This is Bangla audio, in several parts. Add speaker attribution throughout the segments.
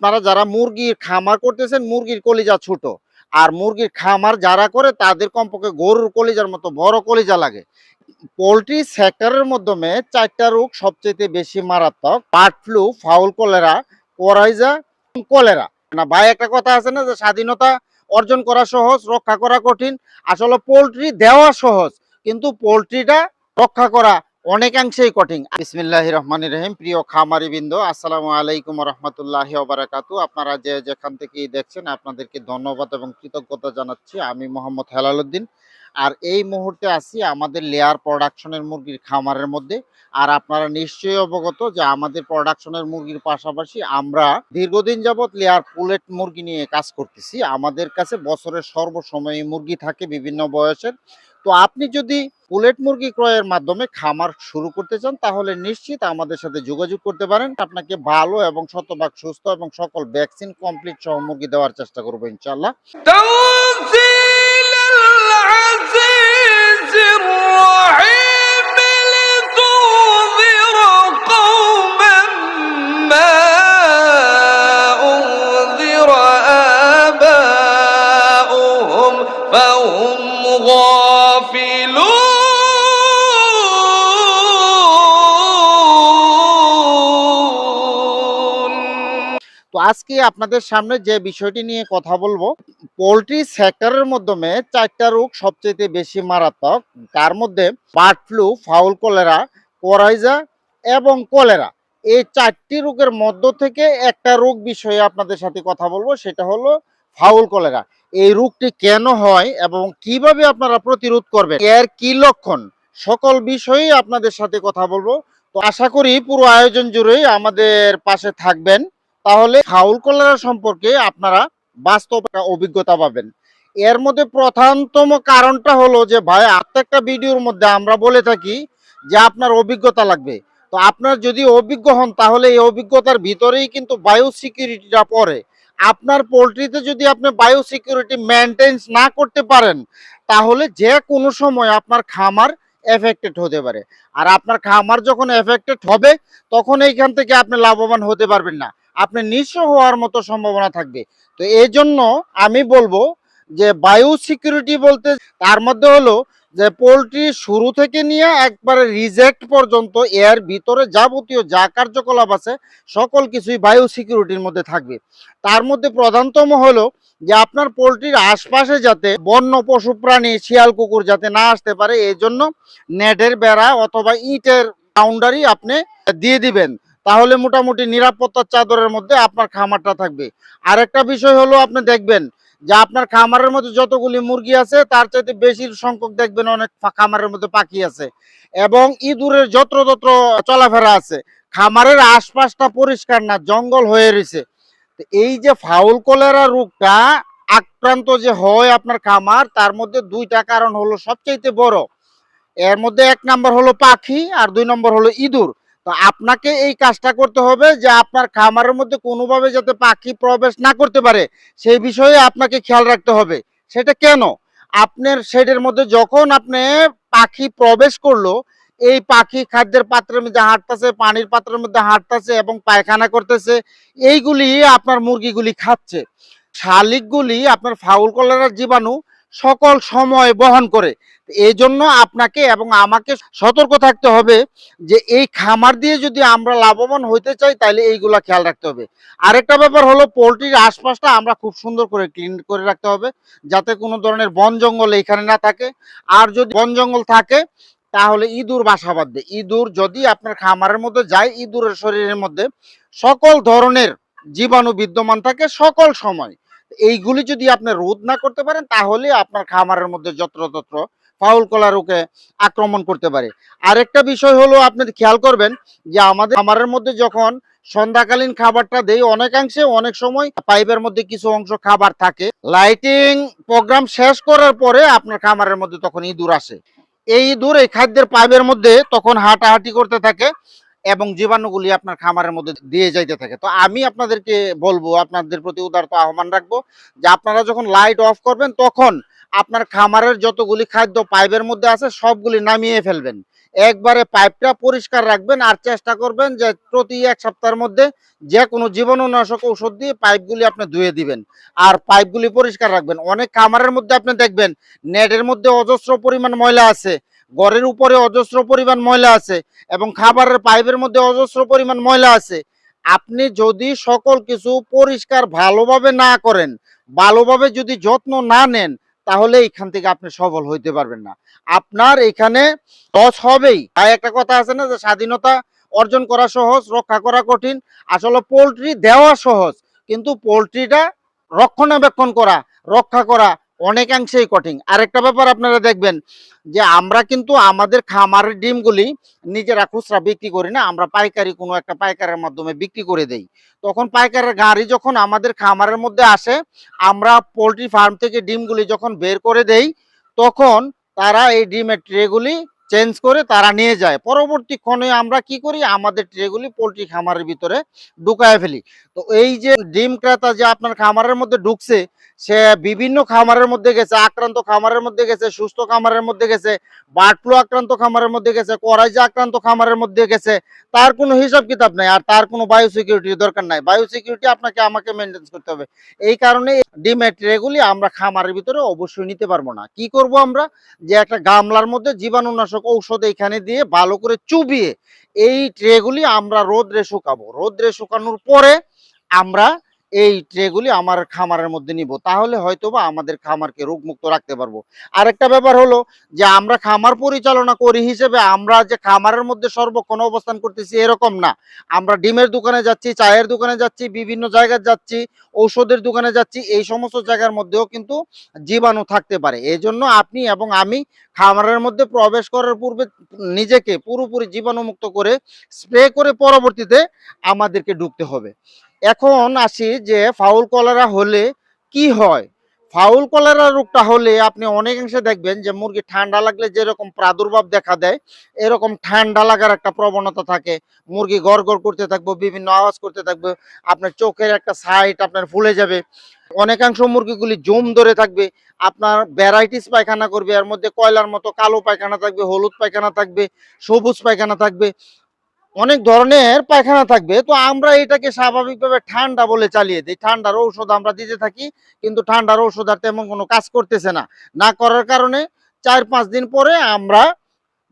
Speaker 1: আপনারা যারা মুরগির খামার করতেছেন, মুরগির কলিজা ছোট। আর মুরগির খামার যারা করে, তাদের কমপক্ষে গরুর কলিজার মতো বড় কলিজা লাগে। পোলট্রি সেক্টরের মাধ্যমে চারটা রোগ সবচেয়ে বেশি মারাত্মক। Bird flu, fowl cholera coryza cholera. না, ভাই, একটা কথা আছে না যে স্বাধীনতা অর্জন করা সহজ, রক্ষা করা কঠিন। আসলে পোলট্রি দেওয়া সহজ, কিন্তু পোলট্রিটা রক্ষা করা অনেকাংশেই কঠিন। বিসমিল্লাহ রহমান রহিম। প্রিয় খামারি বৃন্দ আসসালামু আলাইকুম রহমতুল্লাহ ওবারাকাতু। আপনারা যে যেখান থেকেই দেখছেন, আপনাদেরকে ধন্যবাদ এবং কৃতজ্ঞতা জানাচ্ছি। আমি মোহাম্মদ হেলালুদ্দিন আর এই মুহূর্তে আছি আমাদের লেয়ার প্রোডাকশনের মুরগির খামারের মধ্যে। আর আপনারা নিশ্চয়ই অবগত যে আমাদের প্রোডাকশনের মুরগির পাশাপাশি আমরা দীর্ঘদিন যাবৎ লেয়ার পুলেট মুরগি নিয়ে কাজ করতেছি। আমাদের কাছে বছরের সর্বসময় মুরগি থাকে বিভিন্ন বয়সের। তো আপনি যদি পুলেট মুরগি ক্রয়ের মাধ্যমে খামার শুরু করতে চান, তাহলে নিশ্চিত আমাদের সাথে যোগাযোগ করতে পারেন। আপনাকে ভালো এবং শতভাগ সুস্থ এবং সকল ভ্যাকসিন কমপ্লিট সহ মুরগি দেওয়ার চেষ্টা করব ইনশাল্লাহ তো আজকে আপনাদের সামনে যে বিষয়টি নিয়ে কথা বলব, পোলট্রি সেক্টরের মাধ্যমে চারটা রোগ সবচেয়ে বেশি মারাত্মক। তার মধ্যে bird flu fowl cholera coryza এবং কলেরা এই চারটি রোগের মধ্য থেকে একটা রোগ বিষয়ে আপনাদের সাথে কথা বলব, সেটা হলো ফাউল কলেরা এই রোগটি কেন হয় এবং কীভাবে আপনারা প্রতিরোধ করবেন, এর কি লক্ষণ, সকল বিষয়েই আপনাদের সাথে কথা বলব। তো আশা করি পুরো আয়োজন জুড়েই আমাদের পাশে থাকবেন। তাহলে ফাউল কলেরা সম্পর্কে আপনারা বাস্তব অভিজ্ঞতা পাবেন। এর মধ্যে প্রধানতম কারণটা হলো যে, ভাই প্রত্যেকটা ভিডিওর মধ্যে আমরা বলে থাকি যে, আপনার অভিজ্ঞতা লাগবে। তো আপনার যদি অভিজ্ঞ হন, তাহলে এই অভিজ্ঞতার ভিতরেই কিন্তু বায়ো সিকিউরিটিটা পড়ে। আপনার পোলট্রিতে যদি আপনি বায়ো সিকিউরিটি মেনটেন্স না করতে পারেন, তাহলে যে কোনো সময় আপনার খামার এফেক্টেড হতে পারে। আর আপনার খামার যখন এফেক্টেড হবে, তখন এইখান থেকে আপনি লাভবান হতে পারবেন না। আপনি নিঃস্ব হওয়ার মতো সম্ভাবনা থাকবে। তো এই জন্য আমি বলব যে বায়ু সিকিউরিটি বলতে তার মধ্যে হলো যে পোলট্রি শুরু থেকে নিয়ে একবারে রিজেক্ট পর্যন্ত এর ভিতরে যাবতীয় যা কার্যকলাপ আছে, সকল কিছুই বায়ু সিকিউরিটির মধ্যে থাকবে। তার মধ্যে প্রধানতম হলো যে আপনার পোলট্রির আশপাশে যাতে বন্য পশু প্রাণী, শিয়াল কুকুর যাতে না আসতে পারে এই জন্য নেটের বেড়া অথবা ইটের বাউন্ডারি আপনি দিয়ে দিবেন। তাহলে মোটামুটি নিরাপত্তার চাদরের মধ্যে আপনার খামারটা থাকবে। আরেকটা বিষয় হলো, আপনি দেখবেন যে আপনার খামারের মধ্যে যতগুলি মুরগি আছে, তার চাইতে বেশি সংখ্যক দেখবেন অনেক খামারের মধ্যে পাখি আছে। এবং ইঁদুরের যত্রতত্র চলাফেরা আছে। খামারের আশপাশটা পরিষ্কার না, জঙ্গল হয়ে রয়েছে। এই যে ফাউল কলেরা রোগটা আক্রান্ত যে হয় আপনার খামার, তার মধ্যে দুইটা কারণ হলো সবচাইতে বড়। এর মধ্যে এক নম্বর হলো পাখি, আর দুই নম্বর হলো ইঁদুর। তো আপনাকে এই কাজটা করতে হবে যে আপনার খামারের মধ্যে কোনোভাবে যাতে পাখি প্রবেশ না করতে পারে, সেই বিষয়ে আপনাকে খেয়াল রাখতে হবে। সেটা কেন? আপনার শেডের মধ্যে যখন আপনি পাখি প্রবেশ করল, এই পাখি খাদ্যের পাত্রের মধ্যে হাঁটতেছে, পানির পাত্রের মধ্যে হাঁটতেছে এবং পায়খানা করতেছে, এইগুলি আপনার মুরগিগুলি খাচ্ছে। শালিকগুলি আপনার ফাউল কলেরার জীবাণু সকল সময় বহন করে। এই জন্য আপনাকে এবং আমাকে সতর্ক থাকতে হবে যে এই খামার দিয়ে যদি আমরা লাভবান হইতে চাই তাহলে এইগুলা খেয়াল রাখতে হবে। আরেকটা ব্যাপার হলো, পোলট্রির আশপাশটা আমরা খুব সুন্দর করে ক্লিন করে রাখতে হবে, যাতে কোনো ধরনের বন জঙ্গল এখানে না থাকে। আর যদি বন জঙ্গল থাকে, তাহলে ইঁদুর বাসা বাঁধবে। ইঁদুর যদি আপনার খামারের মধ্যে যায়, ইঁদুরের শরীরের মধ্যে সকল ধরনের জীবাণু বিদ্যমান থাকে সকল সময়। এইগুলি যদি আপনি রোধ না করতে পারেন, তাহলে আপনার খামারের মধ্যে যত্রতত্র ফাউল কলা রোগে আক্রমণ করতে পারে। আরেকটা বিষয় হলো, আপনি খেয়াল করবেন যে আমাদের খামারের মধ্যে যখন সন্ধ্যাকালীন খাবারটা দেই, অনেকাংশে অনেক সময় পাইপের মধ্যে কিছু অংশ খাবার থাকে। লাইটিং প্রোগ্রাম শেষ করার পরে আপনার খামারের মধ্যে তখন ইঁদুর আসে। এই ইঁদুর এই খাদ্যের পাইপের মধ্যে তখন হাঁটাহাঁটি করতে থাকে। এবং জীবাণুগুলি আপনার খামারের মধ্যে দিয়ে যাইতে থাকে। তো আমি আপনাদেরকে বলব, আপনাদের প্রতি উদারত আহ্বান রাখব যে আপনারা যখন লাইট অফ করবেন, তখন আপনার খামারের যতগুলি খাদ্য পাইপের মধ্যে আছে, সবগুলি নামিয়ে ফেলবেন। একবারে পাইপটা পরিষ্কার রাখবেন আর চেষ্টা করবেন যে প্রতি এক সপ্তাহের মধ্যে যে কোনো জীবাণুনাশক ঔষধ দিয়ে পাইপগুলি আপনি ধুয়ে দিবেন আর পাইপগুলি পরিষ্কার রাখবেন। অনেক খামারের মধ্যে আপনি দেখবেন, নেটের মধ্যে অজস্র পরিমাণ ময়লা আছে। ঘরের উপরে অজস্র পরিমাণ ময়লা আছে এবং খাবারের পাইপের মধ্যে অজস্র পরিমাণ ময়লা আছে। আপনি যদি সকল কিছু পরিষ্কার ভালোভাবে না করেন, ভালোভাবে যদি যত্ন না নেন, তাহলে এখান থেকে আপনি সফল হইতে পারবেন না। আপনার এখানে লস হবেই। তাই একটা কথা আছে না যে স্বাধীনতা অর্জন করা সহজ, রক্ষা করা কঠিন। আসলে পোলট্রি দেওয়া সহজ, কিন্তু পোলট্রিটা রক্ষণাবেক্ষণ করা, রক্ষা করা অনেকাংশেই কঠিন। আরেকটা ব্যাপার আপনারা দেখবেন যে আমরা কিন্তু আমাদের খামারের ডিমগুলি নিজেরা খুচরা বিক্রি করি না, আমরা পাইকারি কোনো একটা পাইকারের মাধ্যমে বিক্রি করে দেই। তখন পাইকারের গাড়ি যখন আমাদের খামারের মধ্যে আসে, আমরা পোলট্রি ফার্ম থেকে ডিমগুলি যখন বের করে দেই, তখন তারা এই ডিমের ট্রেগুলি চেঞ্জ করে তারা নিয়ে যায়। পরবর্তী ক্ষণে আমরা কি করি? আমাদের ট্রেগুলি পোলট্রি খামারের ভিতরে ঢুকায় ফেলি। তো এই যে ডিম ক্রেতা যে আপনার খামারের মধ্যে ঢুকছে, সে বিভিন্ন খামারের মধ্যে গেছে, আক্রান্ত খামারের মধ্যে গেছে, সুস্থ খামারের মধ্যে গেছে, বার্ড ফ্লু আক্রান্ত খামারের মধ্যে গেছে করাইজা আক্রান্ত খামারের মধ্যে গেছে, তার কোনো হিসাব কিতাব নাই আর তার কোনো বায়ো সিকিউরিটির দরকার নাই। বায়ো সিকিউরিটি আপনাকে আমাকে মেনটেন করতে হবে। এই কারণে ডিমের ট্রেগুলি আমরা খামারের ভিতরে অবশ্যই নিতে পারব না। কি করব আমরা? যে একটা গামলার মধ্যে জীবাণুনাশক ঔষধ এখানে দিয়ে ভালো করে চুবিয়ে এই ট্রেগুলি আমরা রোদ্রে শুকাবো। রোদ্রে শুকানোর পরে আমরা এই ট্রেগুলি আমার খামারের মধ্যে নিব। তাহলে হয়তোবা আমাদের খামারকে রোগমুক্ত রাখতে পারব। আরেকটা ব্যাপার হলো যে, আমরা খামার পরিচালনা করি হিসেবে আমরা যে খামারের মধ্যে সর্বক্ষণ অবস্থান করতেছি এরকম না। আমরা ডিমের দোকানে যাচ্ছি, চায়ের দোকানে যাচ্ছি, বিভিন্ন জায়গায় যাচ্ছি, ঔষধের দোকানে যাচ্ছি, এই সমস্ত জায়গার মধ্যেও কিন্তু জীবাণু থাকতে পারে। এই জন্য আপনি এবং আমি খামারের মধ্যে প্রবেশ করার পূর্বে নিজেকে পুরোপুরি জীবাণুমুক্ত করে স্প্রে করে পরবর্তীতে আমাদেরকে ঢুকতে হবে। এখন আসি যে ফাউল কলেরা হলে কি হয়? ফাউল কলেরা রোগটা হলে আপনি অনেকাংশে দেখবেন যে মুরগি ঠান্ডা লাগলে যেরকম প্রাদুর্ভাব দেখা দেয়, এরকম ঠান্ডা লাগার একটা প্রবণতা থাকে। মুরগি গড় করতে থাকবে, বিভিন্ন আওয়াজ করতে থাকবে, আপনার চোখের একটা সাইড আপনার ফুলে যাবে। অনেকাংশ মুরগিগুলি জম ধরে থাকবে, আপনার ভ্যারাইটিস পায়খানা করবে, এর মধ্যে কয়লার মতো কালো পায়খানা থাকবে, হলুদ পায়খানা থাকবে, সবুজ পায়খানা থাকবে। অনেক ধরনের পায়খানা থাকবে। তো আমরা এটাকে স্বাভাবিকভাবে ঠান্ডা বলে চালিয়ে দিই। ঠান্ডার ঔষধ আমরা দিতে থাকি, কিন্তু ঠান্ডার ঔষধ আর তেমন কোনো কাজ করতেছে না। না করার কারণে চার পাঁচ দিন পরে আমরা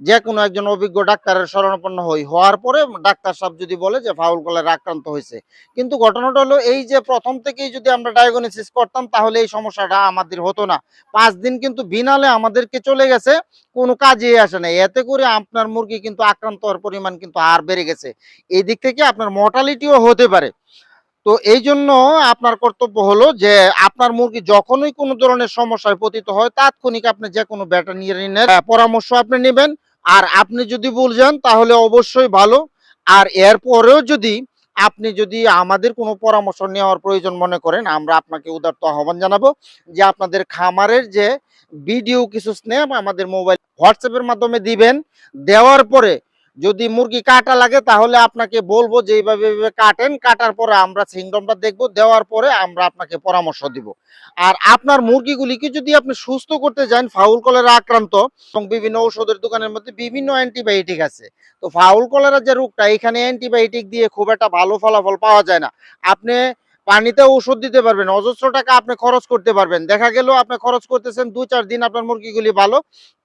Speaker 1: যে কোনো একজন অভিজ্ঞ ডাক্তারের শরণাপন্ন হই। হওয়ার পরে ডাক্তার সাহেব যদি বলে যে ফাউল কলের আক্রান্ত হয়েছে। কিন্তু ঘটনাটা হলো এই যে প্রথম থেকেই যদি আমরা ডায়াগনোসিস করতাম, তাহলে এই সমস্যাটা আমাদের হতো না। পাঁচ দিন কিন্তু বিনালে আমাদেরকে চলে গেছে, কোনো কাজে আসে না এতে করে আপনার মুরগি কিন্তু আক্রান্ত হওয়ার পরিমাণ কিন্তু আর বেড়ে গেছে। এই দিক থেকে আপনার মর্টালিটিও হতে পারে। তো এই জন্য আপনার কর্তব্য হলো যে আপনার মুরগি যখনই কোনো ধরনের সমস্যায় পতিত হয়, তাৎক্ষণিক আপনি যে কোনো ভেটেরিনারিয়ানের পরামর্শ আপনি নেবেন। আর আপনি যদি বলছেন তাহলে অবশ্যই ভালো। আর এরপরেও যদি আপনি যদি আমাদের কোনো পরামর্শ নেওয়ার প্রয়োজন মনে করেন, আমরা আপনাকে উদারত আহ্বান জানাব যে আপনাদের খামারের যে ভিডিও কিছু স্ন্যাপ আমাদের মোবাইল হোয়াটসঅ্যাপের মাধ্যমে দিবেন। দেওয়ার পরে যদি মুরগি কাটা লাগে, তাহলে আপনাকে বলব যে এইভাবে কাটেন। কাটার পরে আমরা সিংডমটা দেখব, দেওয়ার পরে আমরা আপনাকে পরামর্শ দিব। আর আপনার মুরগিগুলিকে যদি আপনি সুস্থ করতে যান ফাউল কলেরা আক্রান্ত, এবং বিভিন্ন ঔষধের দোকানের মধ্যে বিভিন্ন অ্যান্টিবায়োটিক আছে, তো ফাউল কলেরা যে রোগটা, এখানে অ্যান্টিবায়োটিক দিয়ে খুব একটা ভালো ফলাফল পাওয়া যায় না। আপনি পানিতে ঔষধ দিতে পারবেন, অজস্র টাকা আপনি খরচ করতে পারবেন। দেখা গেল আপনি খরচ করতেছেন দু চার দিন আপনার মুরগিগুলি ভালো,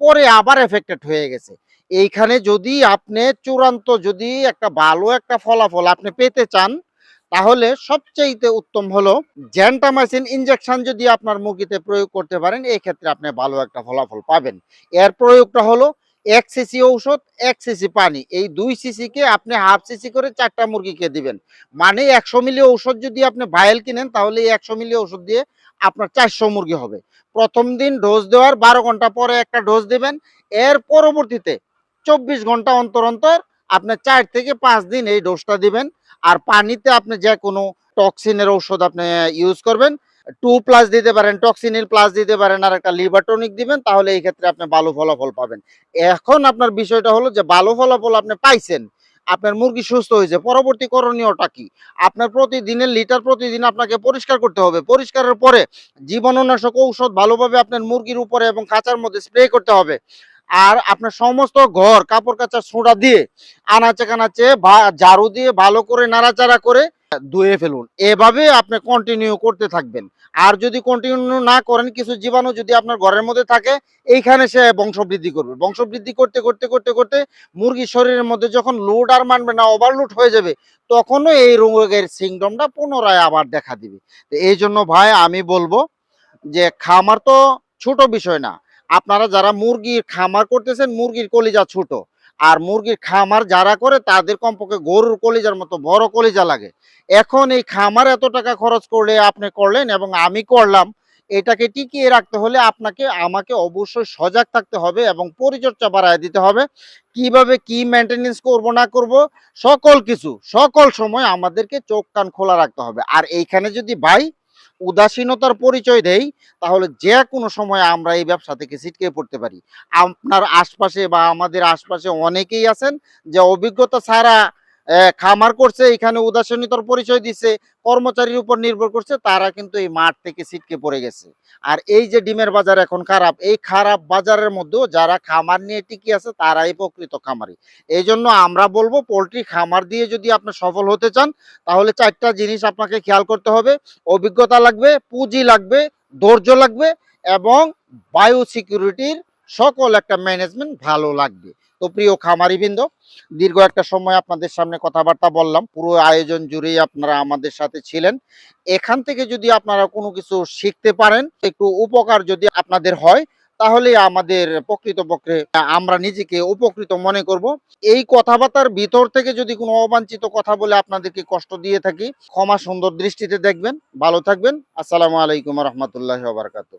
Speaker 1: পরে আবার এফেক্টেড হয়ে গেছে। এইখানে যদি আপনি চূড়ান্ত যদি একটা ভালো একটা ফলাফল আপনি পেতে চান, তাহলে সবচাইতে উত্তম হলো জ্যান্টামাইসিন ইনজেকশন যদি আপনার মুরগিতে প্রয়োগ করতে পারেন, এই ক্ষেত্রে আপনি ভালো একটা ফলাফল পাবেন। এর প্রয়োগটা হলো এক সিসি ঔষধ, এক সিসি পানি। এই দুই সিসিকে আপনি হাফ সিসি করে চারটা মুরগিকে দিবেন। মানে একশো মিলি ঔষধ যদি আপনি ভাইল কিনেন, তাহলে এই একশো মিলি ঔষধ দিয়ে আপনার চারশো মুরগি হবে। প্রথম দিন ডোজ দেওয়ার বারো ঘণ্টা পরে একটা ডোজ দিবেন। এর পরবর্তীতে চব্বিশ ঘণ্টা অন্তর অন্তর আপনার চার থেকে পাঁচ দিন এই ডোজটা দিবেন। আর পানিতে আপনি যে কোনো টক্সিনের ঔষধ আপনি ইউজ করবেন। টু প্লাস দিতে পারেন টক্সিনিল প্লাস দিতে পারেন আর একটা লিভার টনিক দিবেন, তাহলে এই ক্ষেত্রে আপনি ভালো ফলাফল পাবেন। এখন আপনার বিষয়টা হলো যে ভালো ফলাফল আপনি পাইছেন, আপনার মুরগি সুস্থ হয়েছে, পরবর্তী করণীয়টা কি? আপনার প্রতিদিনের লিটার প্রতিদিন আপনাকে পরিষ্কার করতে হবে। পরিষ্কারের পরে জীবাণুনাশক ঔষধ ভালোভাবে আপনার মুরগির উপরে এবং খাঁচার মধ্যে স্প্রে করতে হবে। আর আপনার সমস্ত ঘর, কাপড় কাচা সোঁড়া দিয়ে আনাচে কানাচে ঝাড়ু দিয়ে ভালো করে নাড়াচাড়া করে ধুয়ে ফেলুন। এভাবে আপনি কন্টিনিউ করতে থাকবেন। আর যদি কন্টিনিউ না করেন, কিছু জীবাণু যদি আপনার ঘরের মধ্যে থাকে, এইখানে সে বংশবৃদ্ধি করবে। বংশবৃদ্ধি করতে করতে করতে করতে মুরগির শরীরের মধ্যে যখন লোড আর মানবে না ওভারলোড হয়ে যাবে, তখনও এই রোগের সিংডমটা পুনরায় আবার দেখা দিবে। এই জন্য ভাই, আমি বলব যে খামার তো ছোট বিষয় না আপনারা যারা মুরগির খামার করতেছেন, মুরগির কলিজা ছোট। আর মুরগির খামার যারা করে, তাদের কমপক্ষে গরুর কলিজার মতো বড় কলিজা লাগে। এখন এই খামার এত টাকা খরচ করলে আপনি করলেন এবং আমি করলাম, এটাকে টিকিয়ে রাখতে হলে আপনাকে, আমাকে অবশ্যই সজাগ থাকতে হবে এবং পরিচর্যা বাড়ায় দিতে হবে। কীভাবে কি মেনটেনেন্স করব, না করব, সকল কিছু, সকল সময় আমাদেরকে চোখ কান খোলা রাখতে হবে। আর এইখানে যদি ভাই উদাসীনতার পরিচয় দেই, তাহলে যে কোনো সময় আমরা এই ব্যবসা থেকে ছিটকে পড়তে পারি। আপনার আশপাশে বা আমাদের আশপাশে অনেকেই আছেন যে অভিজ্ঞতা ছাড়া খামার করছে, এখানে উদাসীনতার পরিচয় দিছে, কর্মচারীর উপর নির্ভর করছে, তারা কিন্তু এই মাঠ থেকে ছিটকে পড়ে গেছে। আর এই যে ডিমের বাজার এখন খারাপ, এই খারাপ বাজারের মধ্যেও যারা খামার নিয়ে টিকে আছে, তারাই প্রকৃত খামারি। এই জন্য আমরা বলব, পোলট্রি খামার দিয়ে যদি আপনি সফল হতে চান, তাহলে চারটা জিনিস আপনাকে খেয়াল করতে হবে। অভিজ্ঞতা লাগবে, পুঁজি লাগবে, ধৈর্য লাগবে এবং বায়ো সিকিউরিটির সকল একটা ম্যানেজমেন্ট ভালো লাগবে। তো প্রিয় খামারিবৃন্দ, দীর্ঘ একটা সময় আপনাদের সামনে কথাবার্তা বললাম, পুরো আয়োজন জুড়েই আপনারা আমাদের সাথে ছিলেন। এখান থেকে যদি আপনারা কোনো কিছু শিখতে পারেন, একটু উপকার যদি আপনাদের হয়, তাহলে আমাদের প্রকৃতপক্ষে আমরা নিজেকে উপকৃত মনে করব। এই কথাবার্তার ভিতর থেকে যদি কোনো অবাঞ্ছিত কথা বলে আপনাদেরকে কষ্ট দিয়ে থাকি, ক্ষমা সুন্দর দৃষ্টিতে দেখবেন। ভালো থাকবেন। আসসালামু আলাইকুম রহমতুল্লাহ বারকাতু